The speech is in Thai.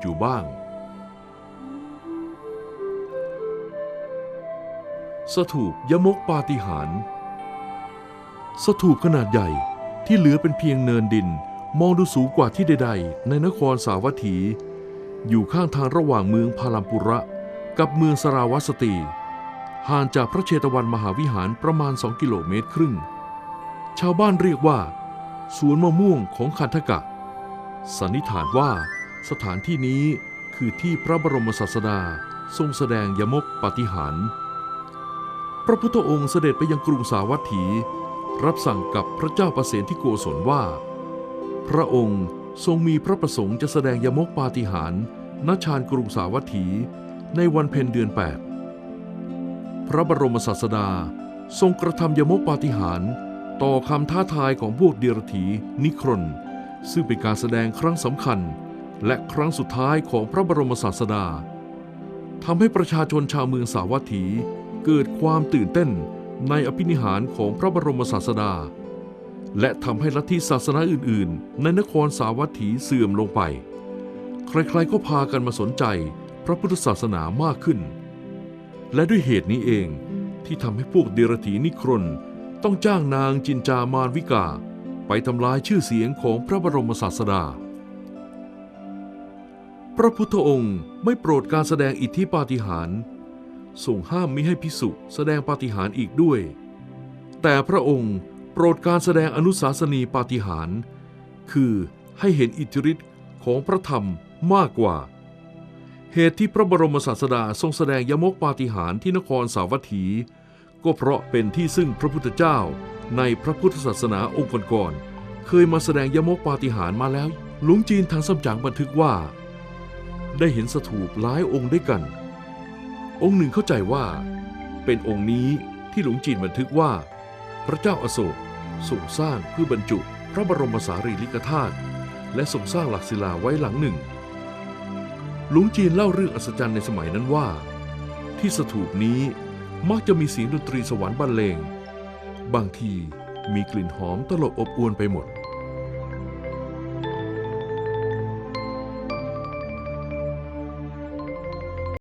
อยู่บ้าง สถูปยมกปาฏิหาริย์สถูปขนาดใหญ่ที่เหลือเป็นเพียงเนินดินมองดูสูงกว่าที่ใดๆ ในนครสาวัตถี อยู่ข้างทางระหว่างเมืองพาลัมปุระ กับเมืองสราวัสตีห่างจากพระเชตวันมหาวิหารประมาณ 2 กิโลเมตรครึ่ง ชาวบ้านเรียกว่า สวนมะม่วงของคันธกะ สันนิษฐานว่า สถานที่นี้คือที่พระบรมศาสดาทรงแสดงยมกปาฏิหาริย์พระพุทธองค์เสด็จไปยังกรุงสาวัตถี รับสั่งกับพระเจ้าประเสนที่โกศลว่า พระองค์ทรงมีพระประสงค์จะแสดงยมกปาฏิหาริย์ณชานกรุงสาวัตถีในวันเพ็ญเดือน 8 พระบรมศาสดาทรงกระทำยมกปาฏิหาริย์ต่อคำท้าทายของพวกเดียรถีนิครนซึ่งเป็นการแสดงครั้งสำคัญ และครั้งสุดท้ายของพระบรมศาสดาทำให้ประชาชนชาวเมืองสาวัตถีเกิดความตื่นเต้นในอภินิหารของพระบรมศาสดา และทำให้ลัทธิศาสนาอื่น ๆ ในนครสาวัตถีเสื่อมลงไป ใคร ๆ ก็พากันมาสนใจพระพุทธศาสนามากขึ้น และด้วยเหตุนี้เองที่ทำให้พวกเดรถีนิครนต้องจ้างนางจินจามานวิกา ไปทำลายชื่อเสียงของพระบรมศาสดา พระพุทธองค์ไม่โปรดการแสดงอิทธิปาฏิหาริย์ทรงห้ามมิให้พิสุแสดงปาฏิหาริย์อีกด้วย แต่พระองค์โปรดการแสดงอนุสาสนีปาฏิหาริย์คือให้เห็นอิทธิฤทธิ์ของพระธรรมมากกว่า เหตุที่พระบรมศาสดาทรงแสดงยมกปาฏิหาริย์ที่นครสาวัตถี ก็เพราะเป็นที่ซึ่งพระพุทธเจ้าในพระพุทธศาสนาองค์ก่อนๆเคยมาแสดงยมกปาฏิหาริย์มาแล้ว หลวงจีนทางซัมจั๋งบันทึกว่า ได้เห็นสถูปหลายองค์ด้วยกัน องค์หนึ่งเข้าใจว่า เป็นองค์นี้ที่หลวงจีนบันทึกว่า พระเจ้าอาโศกทรงสร้างเพื่อบรรจุพระบรมสารีริกธาตุและทรงสร้างหลักศิลาไว้หลังหนึ่ง หลวงจีนเล่าเรื่องอัศจรรย์ในสมัยนั้นว่า ที่สถูปนี้มักจะมีเสียงดนตรีสวรรค์บรรเลง บางทีมีกลิ่นหอมตลบอบอวนไปหมด